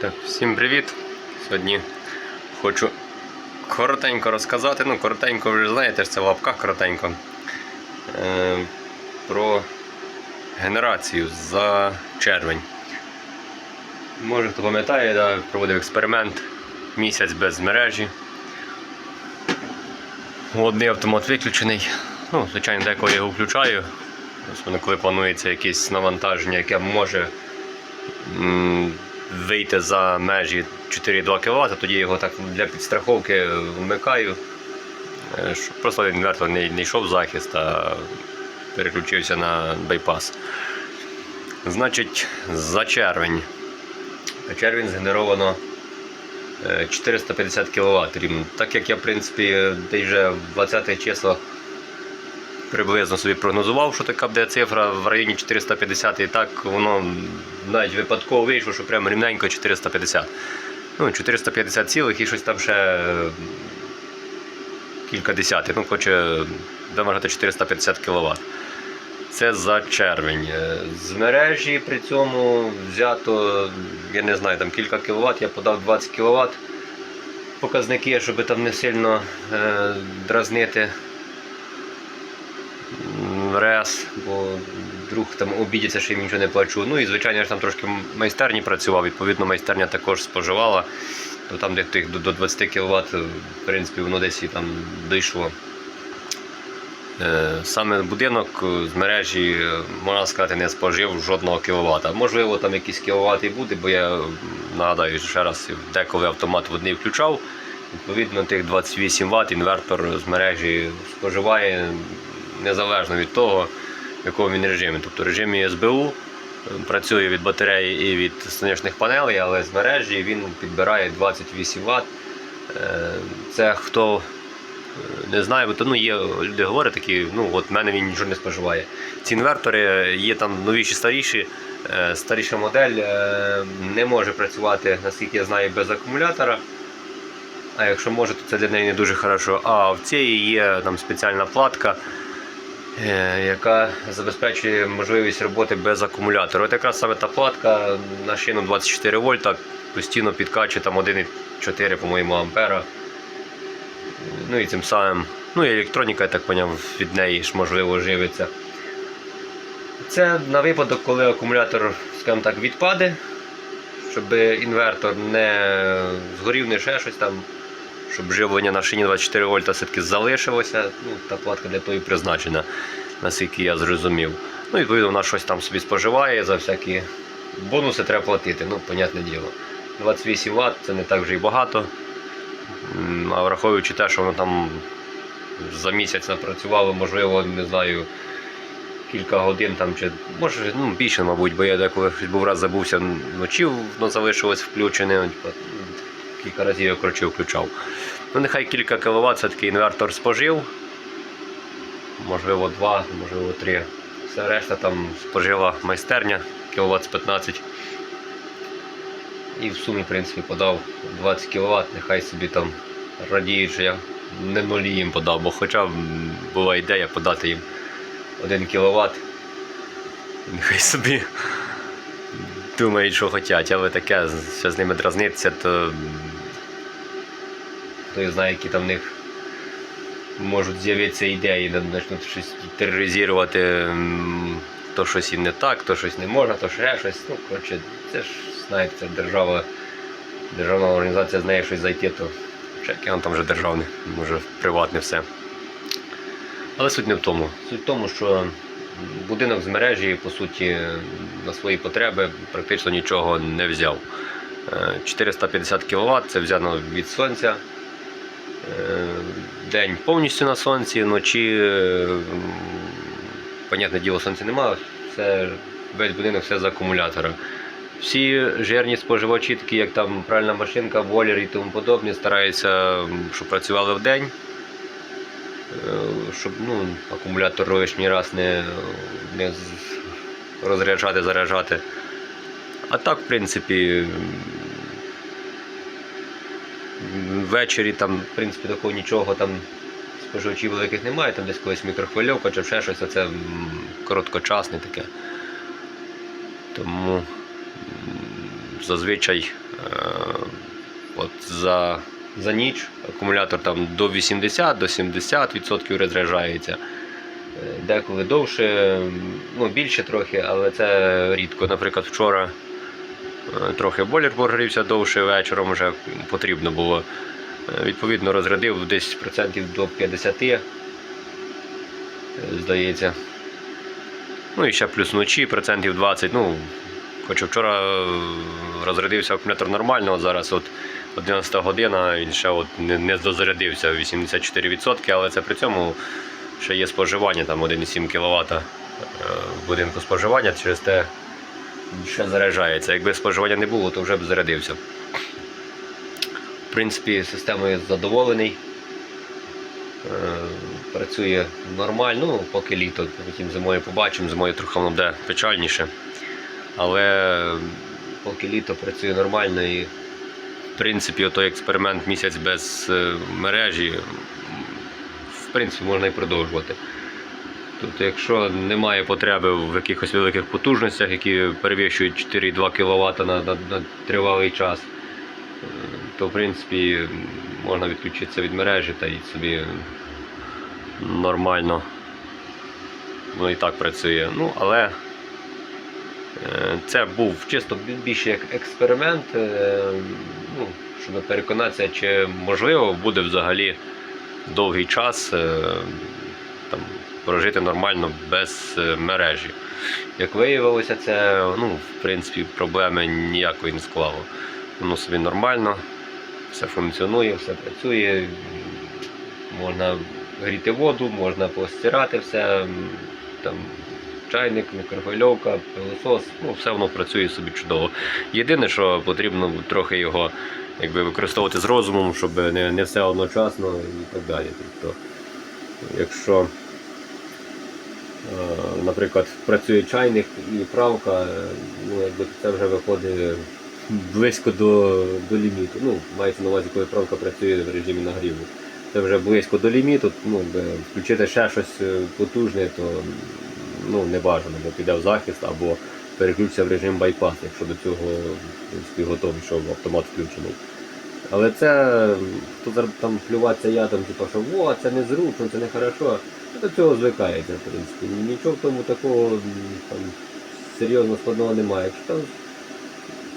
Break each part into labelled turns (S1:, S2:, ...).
S1: Так, всім привіт! Сьогодні хочу коротенько розказати, ну коротенько ж знаєте, це в лапках коротенько. Е, про генерацію за червень. Може хто пам'ятає, да, проводив експеримент місяць без мережі. Одний автомат виключений. Ну, звичайно, деколи я його включаю. Особливо коли планується якесь навантаження, яке може вийти за межі 4,2 кВт, тоді його так для підстраховки вмикаю, е, щоб просто інвертор не, не йшов в захист, а переключився на байпас. Значить, за червень. За червень згенеровано е, 450 кВт. Так як я, в принципі, десь вже в 20 числах приблизно собі прогнозував, що така буде цифра в районі 450, і так воно навіть випадково вийшло, що прямо рівненько 450. Ну, 450 цілих і щось там ще е, кілька десятих. Ну, хоче вимагати 450 кВт. Це за червень. Е, З мережі при цьому взято, я не знаю, там кілька кВт, я подав 20 кВт. Показники, щоб там не сильно е, дразнити рез, бо друг там обідеться, що їм нічого не плачу. Ну і звичайно я ж там трошки майстерні працював, відповідно, майстерня також споживала. То там де тих до- до 20 кВт, в принципі, воно десь і там дійшло. Е, Саме будинок з мережі, е, можна сказати, не спожив жодного кВт. Можливо, там якісь кВт і буде, бо я нагадаю ще раз, деколи автомат в одний включав. Відповідно, тих 28 Вт інвертор з мережі споживає незалежно від того, в якому він режимі. Тобто в режимі СБУ е, працює від батареї і від сонячних панелей, але з мережі він підбирає 28 Вт. Це хто не знаю, бо ну, є люди говорять такі, ну от в мене він нічого не споживає. Ці інвертори є там новіші, старіші. Е, Старіша модель е, не може працювати, наскільки я знаю, без акумулятора. А якщо може, то це для неї не дуже хорошо. А в цієї є там спеціальна платка, е, яка забезпечує можливість роботи без акумулятора. От якраз саме та платка на шину 24 вольта постійно підкачує там 1,4, по-моєму, ампера. Ну і цим самим, ну і електроніка, я так поняв, від неї ж можливо живиться. Це на випадок, коли акумулятор, скажімо так, відпаде, щоб інвертор не згорів, не ще щось там, щоб живлення на шині 24 вольта все-таки залишилося. Ну, та платка для того і призначена, наскільки я зрозумів. Ну, відповідно, вона щось там собі споживає, за всякі бонуси треба платити, ну, понятне діло. 28 Вт це не так вже і багато. А враховуючи те, що воно там за місяць напрацювало, можливо, не знаю, кілька годин там чи може ну, більше, мабуть, бо я деколи був раз забувся вночі, воно залишилось включене. Кілька разів я коротше включав. Ну, нехай кілька кВт все-таки інвертор спожив. Можливо, два, можливо, три. Все решта там спожила майстерня кВт з 15. І в сумі, в принципі, подав 20 кВт, нехай собі там радіють, що я не нулі їм подав, бо хоча м, була ідея подати їм 1 кВт. Нехай собі думають, що хочуть, але таке, що з ними дразниться, то хто знає, які там в них можуть з'явитися ідеї, де почнуть щось тероризувати, то щось їм не так, то щось не можна, то ще щось. Ну, коротше, це ж, знаєте, це держава, державна організація знає щось зайти, то чеки, он там вже державне, може приватне все. Але суть не в тому. Суть в тому, що будинок з мережі, по суті, на свої потреби практично нічого не взяв. Е, 450 кВт це взяно від сонця. Е, День повністю на сонці, вночі, е, понятне діло, сонця немає, все, весь будинок все з акумулятора. Всі жирні споживачі, такі як там пральна машинка, бойлер і тому подобне, стараються, щоб працювали в день, е, щоб ну, акумулятор лишній раз не, не розряджати, заряджати. А так, в принципі, ввечері там, в принципі, такого нічого там споживачів великих немає, там десь колись мікрохвильовка чи ще щось, а це короткочасне таке. Тому зазвичай от за, за ніч акумулятор там до 80-70% розряджається. Е, Деколи довше, ну більше трохи, але це рідко. Наприклад, вчора е, трохи бойлер прогрівся довше вечором вже потрібно було. Е, Відповідно, розрядив десь процентів до 50, е, здається. Ну і ще плюс вночі процентів 20. Ну, хоч вчора е, розрядився акумулятор нормально, зараз от 11 година, він ще от не, не дозарядився 84%, але це при цьому ще є споживання, там 1,7 кВт в будинку споживання, через те ще заряджається. Якби споживання не було, то вже б зарядився. В принципі, системою задоволений. Е, Працює нормально, ну, поки літо, потім зимою побачимо, зимою трохи воно буде печальніше. Але поки літо працює нормально і в принципі отой експеримент місяць без е, мережі, в принципі, можна і продовжувати. Тобто, якщо немає потреби в якихось великих потужностях, які перевищують 4,2 кВт на, на, на тривалий час, е, то в принципі можна відключитися від мережі та й собі нормально. Воно і так працює. Ну, але це був чисто більше як експеримент, е, ну, щоб переконатися, чи можливо буде взагалі довгий час е, там, прожити нормально без е, мережі. Як виявилося, це ну, в принципі проблеми ніякої не склало. Воно собі нормально, все функціонує, все працює. Можна гріти воду, можна постирати все, там, чайник, мікрохвильовка, пилосос, ну, все воно працює собі чудово. Єдине, що потрібно трохи його якби, використовувати з розумом, щоб не, не все одночасно і так далі. Тобто, якщо, е, наприклад, працює чайник і правка, ну, якби це вже виходить близько до, до ліміту. Ну, мається на увазі, коли правка працює в режимі нагріву. Це вже близько до ліміту, ну, включити ще щось е, потужне, то ну, не бажано, бо піде в захист або переключиться в режим байпас, якщо до цього принципі, готовий, що автомат включений. Але це хто зараз там плюватися ядом, типу, що о, це не зручно, це не хорошо, ну, до цього звикається, в принципі. Нічого в тому такого там, серйозно складного немає. Якщо там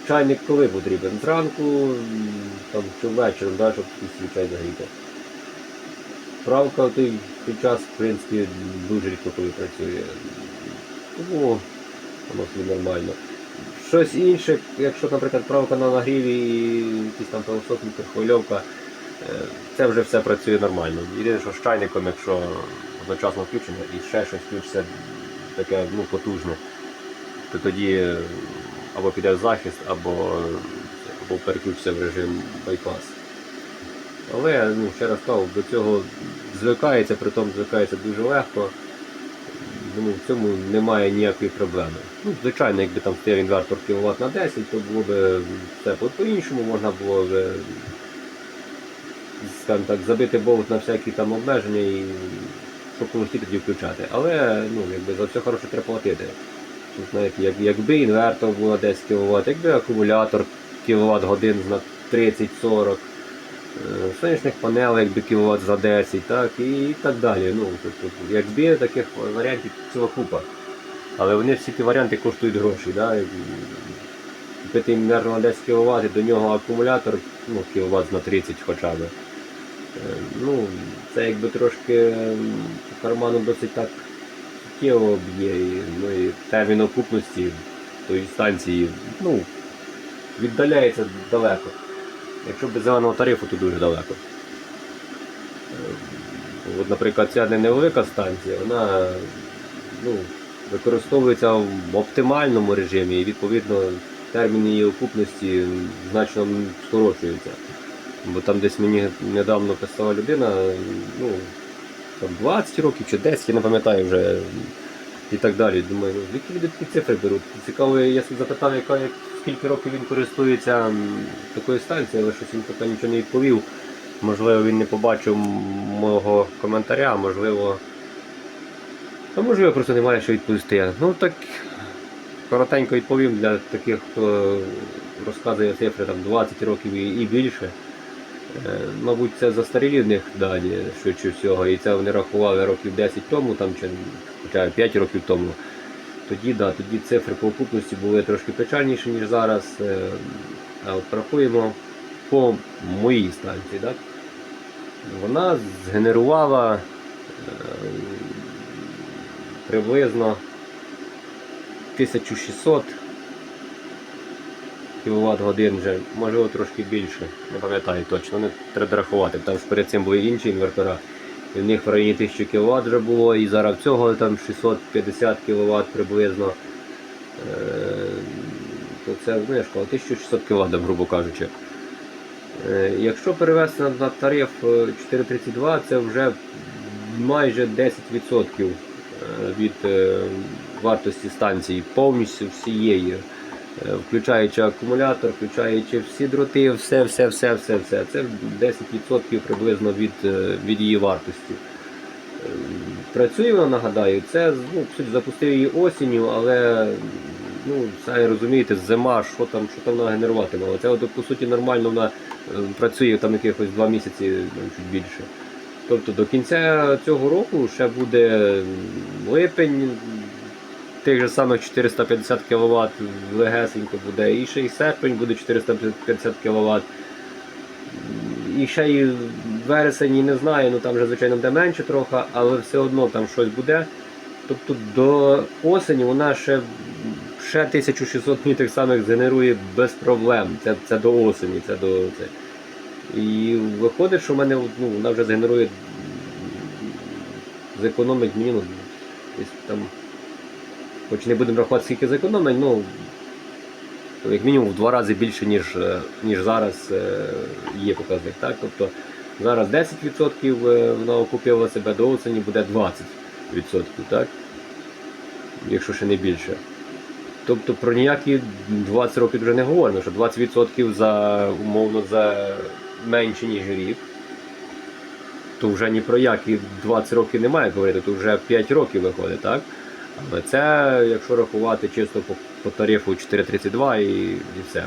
S1: чайник коли потрібен? Зранку там, чи ввечері, да, щоб свій чай загріти. Правка в той, час, в принципі, дуже рідко коли працює. Тому воно собі нормально. Щось інше, якщо, наприклад, правка на нагріві і якийсь там пилосос, мікрохвильовка, е, це вже все працює нормально. Єдине, що з чайником, якщо одночасно включено і ще щось включиться таке ну, потужне, то тоді е, або піде в захист, або, або переключиться в режим байпас. Але ну, ще раз кажу, до цього звикається, при тому звикається дуже легко. Ну, в цьому немає ніякої проблеми. Ну, звичайно, якби там стояв інвертор кВт на 10, то було б все по- по-іншому, можна було б скажімо так, забити болт на всякі там обмеження і щоб комусь тоді включати. Але ну, якби за все хороше треба платити. Тут, знаєте, як, якби інвертор на 10 кВт, якби акумулятор кВт годин на 30-40. Е, сонячних панелей, якби кіловат за 10, так, і так далі. Ну, тобто, якби таких варіантів ціла купа. Але вони всі ті варіанти коштують гроші. Да? Купити інвертор на 10 кВт, до нього акумулятор ну, кіловат на 30 хоча б. Е, Ну, це якби трошки по карману досить так суттєво б'є. Ну, і термін окупності тої станції ну, віддаляється далеко. Якщо без зеленого тарифу, то дуже далеко. Е, От, наприклад, ця невелика станція, вона ну, використовується в оптимальному режимі і відповідно термін її окупності значно скорочується. Бо там десь мені недавно писала людина, ну, там 20 років чи 10, я не пам'ятаю вже і так далі. Думаю, ну, звідки люди такі цифри беруть? Цікаво, я запитав, яка, як- скільки років він користується такою станцією, але щось він поки нічого не відповів. Можливо, він не побачив мого коментаря, можливо. А можливо, просто немає що відповісти. Ну так коротенько відповім для таких, хто розказує цифри там 20 років і, і більше. Е, Мабуть, це застарілі в них дані, швидше всього, і це вони рахували років 10 тому, там, чи хоча 5 років тому. Тоді, да, тоді цифри по окупності були трошки печальніші, ніж зараз. Е, А от рахуємо по моїй станції. Так? Вона згенерувала е, приблизно 1600 кВт годин вже, можливо трошки більше, не пам'ятаю точно, не треба рахувати. Там ж перед цим були інші інвертора. І в них в районі 1000 кВт вже було, і зараз цього там 650 кВт приблизно. Е, То це кажу, 1600 кВт, грубо кажучи. Е, Якщо перевести на, тариф е, 432, це вже майже 10% е, від е, вартості станції, повністю всієї. Е, Включаючи акумулятор, включаючи всі дроти, все, все, все, все, все. Це 10% приблизно від, е, від її вартості. Е, Працює вона, нагадаю, це ну, запустив її осінню, але ну, самі розумієте, зима, що там, що там вона генеруватиме. Це от, по суті нормально вона е, працює там якихось два місяці, ну, чуть більше. Тобто до кінця цього року ще буде липень, тих же самих 450 кВт легесенько буде, і ще й серпень буде 450 кВт. І ще й вересень, і не знаю, ну там вже звичайно буде менше трохи, але все одно там щось буде. Тобто до осені вона ще, ще 1600 мені тих самих згенерує без проблем. Це, це до осені. Це до, це. І виходить, що в мене ну, вона вже згенерує, зекономить мені ну, там хоч не будемо рахувати, скільки зекономить, ну як мінімум в два рази більше, ніж, е, ніж зараз е, є показник. Так? Тобто зараз 10% е, вона окупила себе, до осені буде 20%, так? якщо ще не більше. Тобто про ніякі 20 років вже не говоримо, що 20% за умовно за менше, ніж рік. То вже ні про які 20 років немає говорити, то вже 5 років виходить, так? Це, якщо рахувати чисто по, по тарифу 4,32 і, і все.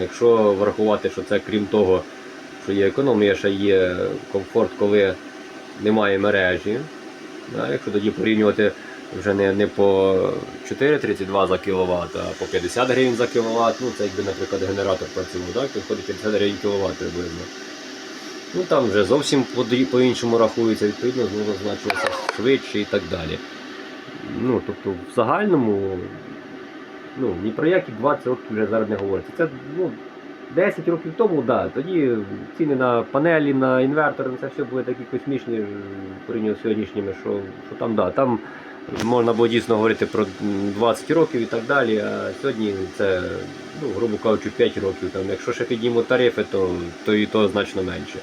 S1: Якщо врахувати, що це крім того, що є економія, ще є комфорт, коли немає мережі. Да, якщо тоді порівнювати вже не, не по 4,32 за кВт, а по 50 гривень за кВт, ну це якби, наприклад, генератор працював, так, то виходить 50 гривень кВт приблизно. Ну там вже зовсім по- по-іншому рахується, відповідно, знову значилося швидше і так далі. Ну, тобто в загальному ну, ні про які 20 років вже зараз не говориться. Це ну, 10 років тому, да, тоді ціни на панелі, на інвертори, це все були такі космічні порівняно з сьогоднішніми, що, що там, да, там можна було дійсно говорити про 20 років і так далі, а сьогодні це, ну, грубо кажучи, 5 років. Там, якщо ще піднімуть тарифи, то, то і то значно менше.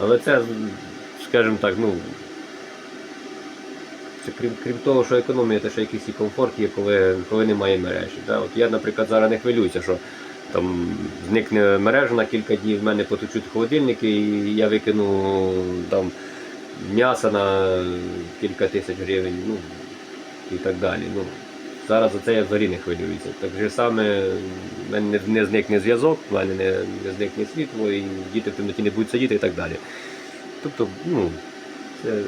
S1: Але це, скажімо так, ну, це крім, крім того, що економія, то ще якийсь і комфорт є, коли, коли немає мережі. Да? От я, наприклад, зараз не хвилююся, що там зникне мережа на кілька днів, в мене потечуть холодильники, і я викину там м'ясо на кілька тисяч гривень, ну і так далі. Ну, зараз за це я взагалі не хвилююся. Так же саме в мене не, не зникне зв'язок, в мене не, не зникне світло, і діти в темноті не будуть сидіти і так далі. Тобто, ну, це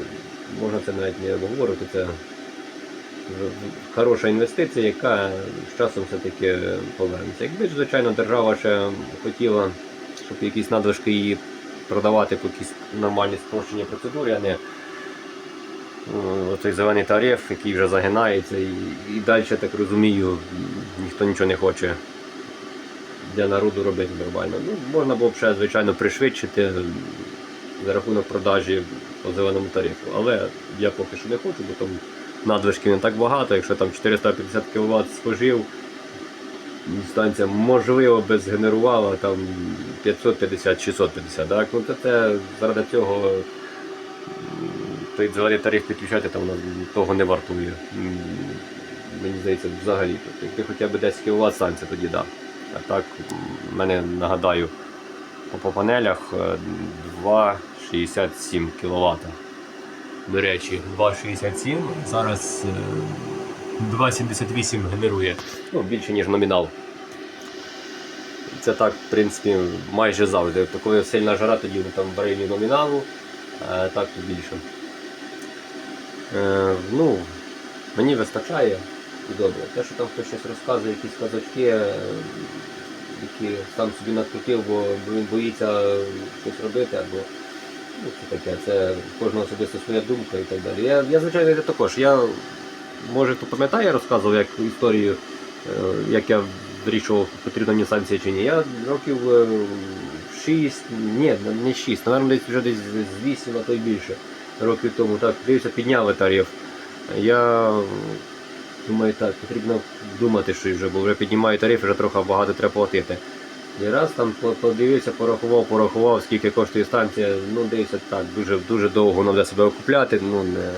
S1: можна це навіть не обговорити, це хороша інвестиція, яка з часом все-таки повернеться. Якби ж, звичайно, держава ще хотіла, щоб якісь надлишки її продавати по якісь нормальні спрощені процедури, а не о, оцей зелений тариф, який вже загинається, і, і далі, так розумію, ніхто нічого не хоче для народу робити нормально. Ну, можна було б ще, звичайно, пришвидшити за рахунок продажі по зеленому тарифу. Але я поки що не хочу, бо там надлишків не так багато. Якщо там 450 кВт спожив, станція можливо би згенерувала там 550-650. Так? Ну, це, заради цього той зелений тариф підключати там того не вартує. Мені здається, взагалі. Тобто, якби хоча б 10 кВт станція, тоді так. Да. А так, в мене нагадаю, по, панелях е, 2,67 кВт. До речі, 2,67. Зараз е, 2,78 генерує. Ну, більше, ніж номінал. Це так, в принципі, майже завжди. Тобто, коли сильна жара, тоді там в районі номіналу, а так то більше. Е, ну, мені вистачає і добре. Те, що там хтось щось розказує, якісь казочки, е, які сам собі накрутив, бо він боїться щось робити, або ну, таке, це в кожного особисто своя думка і так далі. Я, я звичайно, я також. Я, може, хто пам'ятає, я розказував як історію, е, як я вирішував, потрібна мені санкція чи ні. Я років 6, ні, не 6, напевно, десь вже десь з 8, а то й більше років тому. Так, дивився, підняли тариф. Я думаю, так, потрібно думати, що вже, бо вже піднімаю тариф, вже трохи багато треба платити. І раз там подивився, порахував, порахував, скільки коштує станція, ну дивився так, дуже, дуже довго нам для себе окупляти, ну не,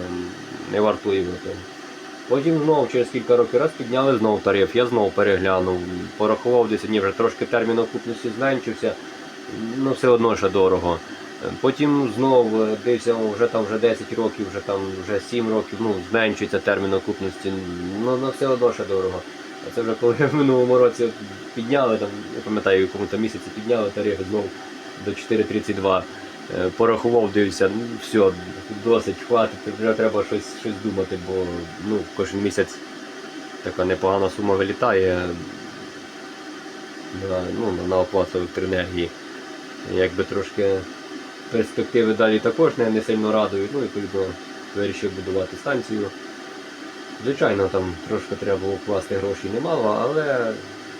S1: не вартує воно того. Потім знову через кілька років раз підняли знову тариф, я знову переглянув, порахував 10 днів, вже трошки термін окупності зменшився, ну все одно ще дорого. Потім знову е, дивився, вже там вже 10 років, вже там вже 7 років, ну зменшується термін окупності, ну, ну все одно ще дорого. А це вже коли в минулому році підняли, там, я пам'ятаю, там місяці підняли тариф знову до 4,32. Е, Порахував, дивився, ну все, досить, хватить, вже треба щось, щось думати, бо ну, кожен місяць така непогана сума вилітає на, ну, на оплату електроенергії. Якби трошки перспективи далі також не, не сильно радують, ну відповідно вирішив будувати станцію. Звичайно, там трошки треба було вкласти грошей немало, але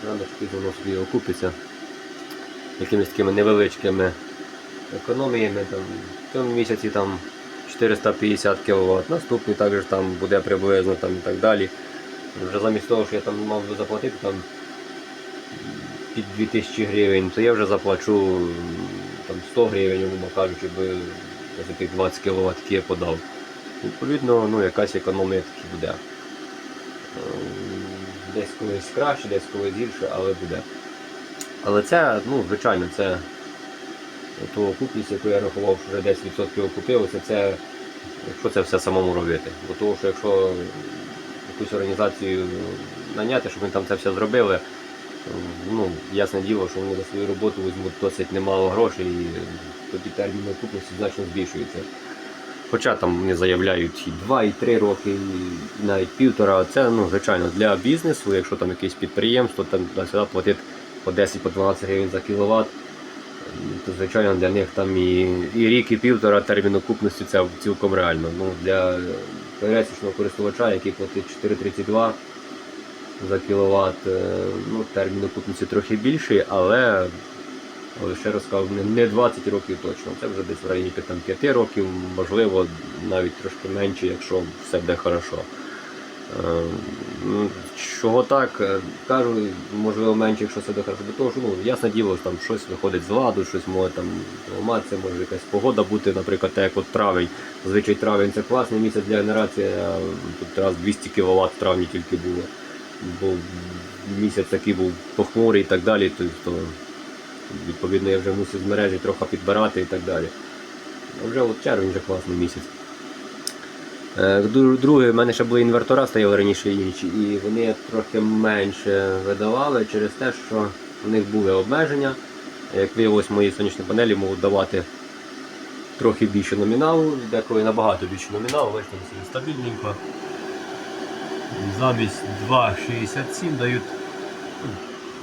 S1: рано чи пізно собі окупиться якимись такими невеличкими економіями. Там, в цьому місяці там 450 кВт, наступний також там буде приблизно там, і так далі. Вже замість того, що я там мав би заплатити там, під 2000 гривень, то я вже заплачу там, 100 гривень, умовно кажучи, би за тих 20 кВт, подав. Відповідно, ну, якась економія таки буде. Ем, Десь колись краще, десь колись гірше, але буде. Але це, ну, звичайно, це ту окупність, яку я рахував, що вже 10% окупилося, це якщо це все самому робити. Бо того, що якщо якусь організацію наняти, щоб вони там це все зробили, ну, ясне діло, що вони за свою роботу візьмуть досить немало грошей і тоді термін окупності значно збільшується. Хоча там вони заявляють і 2, і 3 роки, і навіть півтора. Це ну, звичайно для бізнесу, якщо там якесь підприємство, там сюди платить по 10-12 гривень за кіловат, то звичайно для них там і, і рік, і півтора термін окупності це цілком реально. Ну, для пересічного користувача, який платить 4,32 за кіловат, е, ну, термін окупності трохи більший, але але ще раз кажу, не- не 20 років точно. Це вже десь в районі 5 років, можливо, навіть трошки менше, якщо все буде хорошо. Е, ну, Чого так? Е, Кажу, можливо, менше, якщо все буде хорошо. Бо того, що, ну, ясне діло, там щось виходить з ладу, щось може там ламатися, може якась погода бути, наприклад, так як от травень. Зазвичай травень це класний місяць для генерації, а тут раз 200 кВт в травні тільки було. Бо місяць такий був похмурий і так далі, то відповідно я вже мусив з мережі трохи підбирати і так далі. А вже от червень вже класний місяць. Е, Друге, в мене ще були інвертора, стояли раніше інші, і вони трохи менше видавали через те, що в них були обмеження. Як виявилось, мої сонячні панелі можуть давати трохи більше номіналу, деколи набагато більше номіналу, бачите, собі стабільненько. Замість 2,67 дають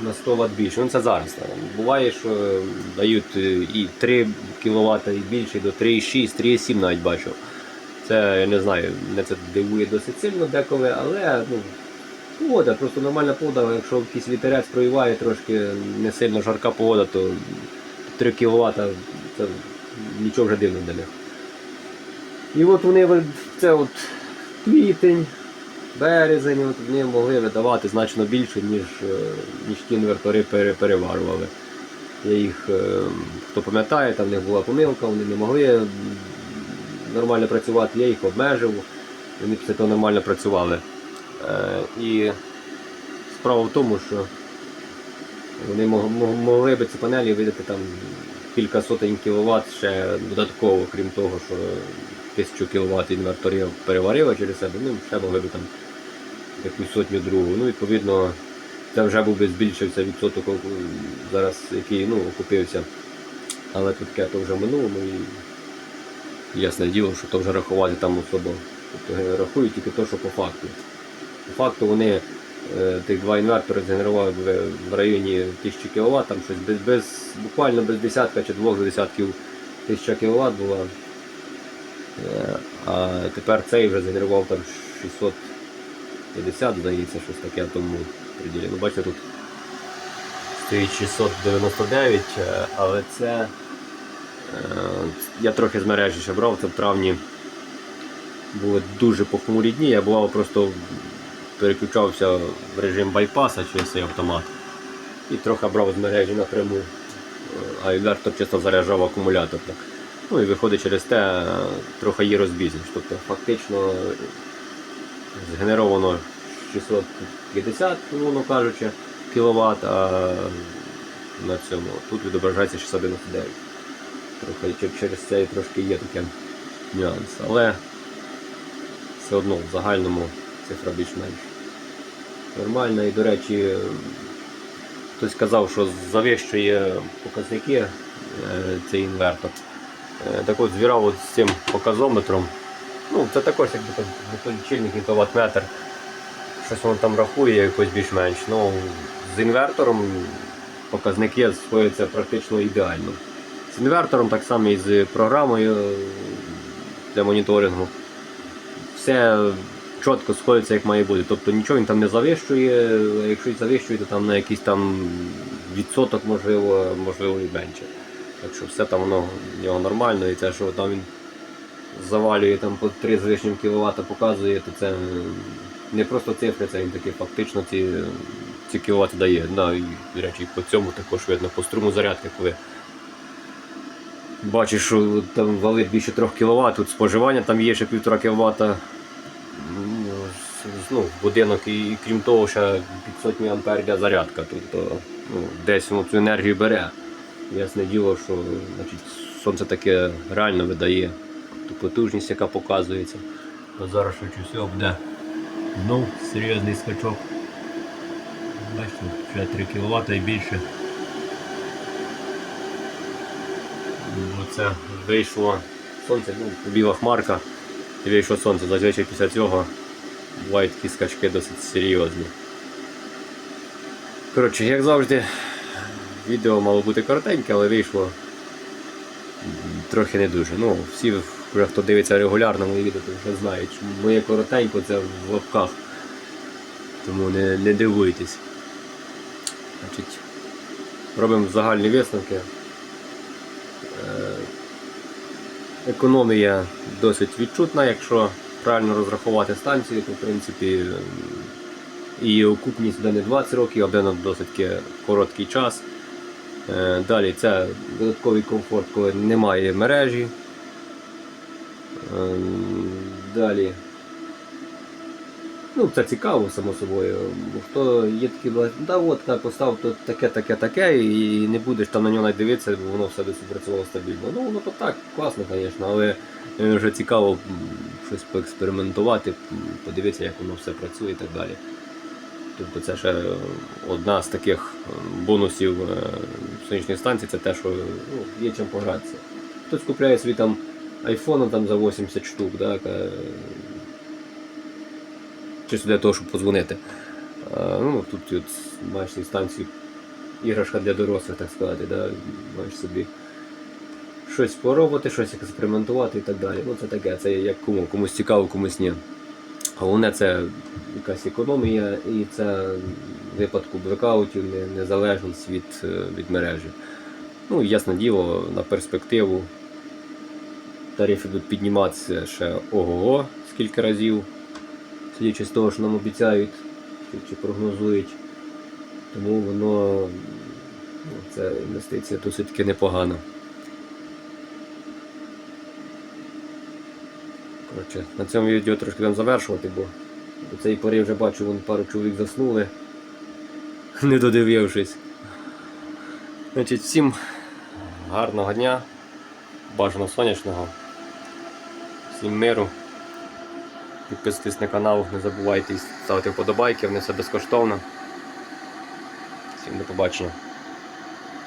S1: на 100 Вт більше. Ну це зараз. Буває, що дають е, і 3 кВт і більше, до 3,6, 3,7 навіть бачив. Це я не знаю, мене це дивує досить сильно деколи, але ну, погода, просто нормальна погода, якщо якийсь вітерець проїває трошки не сильно жарка погода, то 3 кВт це нічого вже дивного для них. І от вони це от квітень, березень, вони могли видавати значно більше, ніж, е, ніж ті інвертори пере- переварювали. Я їх, е, хто пам'ятає, там в них була помилка, вони не могли нормально працювати, я їх обмежив, вони після того нормально працювали. Е, І справа в тому, що вони мог- мог- могли би ці панелі видати там кілька сотень кіловат ще додатково, крім того, що 1000 кВт інверторів переварили через себе, ну ще могли б там якусь сотню другу. Ну, відповідно, це вже був би збільшився відсоток, зараз який ну, окупився. Але тут таке то вже минулому і ясне діло, що то вже рахувати там особо. Тобто рахують тільки те, що по факту. По факту вони е, тих два інвертори згенерували в, в районі 1000 кВт, там щось без, без, буквально без десятка чи двох десятків 1000 кВт була. А тепер цей вже згенерував там 650, здається, щось таке тому приділі. Ну, бачите, тут стоїть 699, е, але це е, я трохи з мережі ще брав, це в травні були дуже похмурі дні, я бувало просто переключався в режим байпаса через цей автомат і трохи брав з мережі напряму, е, а інвертор чисто заряджав акумулятор. Так. Ну і виходить через те трохи її розбізниш. Тобто фактично згенеровано 650, умовно кажучи, кВт, а на цьому тут відображається 699. Трохи через це трошки є таке нюанс. Але все одно в загальному цифра більш-менш нормальна. І, до речі, хтось казав, що завищує показники е, цей інвертор. Е, Так от звірав от з цим показометром. Ну, це також якби лічильник, не то ватметр. Щось воно там рахує якось більш-менш. Ну, з інвертором показники сходяться практично ідеально. З інвертором так само і з програмою е, для моніторингу. Все чітко сходиться, як має бути. Тобто нічого він там не завищує, а якщо і завищує, то там на якийсь там відсоток, можливо, можливо і менше. Так що все там воно в нього нормально, і те, що там він завалює там по 3 з лишнім кВт показує, то це не просто цифри, це він таки фактично ці, ці кВт дає. Да, і, до речі, по цьому також видно по струму зарядки, коли бачиш, що там валить більше 3 кВт, тут споживання там є ще 1,5 кВт. Ну, будинок і, і крім того, ще під сотні ампер зарядка. Тобто ну, десь воно цю енергію бере. Ясне діло, що значить, сонце таке реально видає ту потужність, яка показується. А зараз всього буде знов серйозний скачок. Бачите, вже 3 кВт і більше. Оце вийшло сонце, ну, біла хмарка і вийшло сонце. Зазвичай після цього бувають такі скачки досить серйозні. Коротше, як завжди, відео мало бути коротеньке, але вийшло трохи не дуже. Ну, всі, вже хто дивиться регулярно мої відео, то вже знають, моє коротенько це в лапках. Тому не, не дивуйтесь. Значить, робимо загальні висновки. Е, Економія досить відчутна, якщо правильно розрахувати станцію, то в принципі її окупність буде не 20 років, а буде на досить короткий час. Е, Далі це додатковий комфорт, коли немає мережі. Ем, Далі. Ну, це цікаво, само собою. Бо хто є такі, да от постав тут таке, таке, таке, і не будеш там на нього дивитися, бо воно все десь працювало стабільно. Ну, воно то так, класно, звісно, але вже цікаво щось поекспериментувати, подивитися, як воно все працює і так далі. Тобто це ще одна з таких бонусів е, сонячної станції, це те, що ну, є чим погратися. Хтось купляє собі там айфон там за 80 штук, так, е, чисто для того, щоб подзвонити. Ну, тут от, маєш цю станцію іграшка для дорослих, так сказати, да? маєш собі щось поробити, щось експериментувати і так далі. Ну це таке, це як кому, комусь цікаво, комусь ні. Головне це якась економія і це в випадку блекаутів незалежність від, е, від мережі. Ну, ясне діло, на перспективу тарифи будуть підніматися ще ого-го скільки разів, судячи з того, що нам обіцяють чи, чи прогнозують. Тому воно ну, це інвестиція досить таки непогана. Коротше, на цьому відео трошки будемо завершувати, бо до цієї пори вже бачу, вон пару чоловік заснули, не додивившись. Значить, всім гарного дня, бажано сонячного, всім миру. Підписуйтесь на канал, не забувайте ставити вподобайки, вони все безкоштовно. Всім до побачення.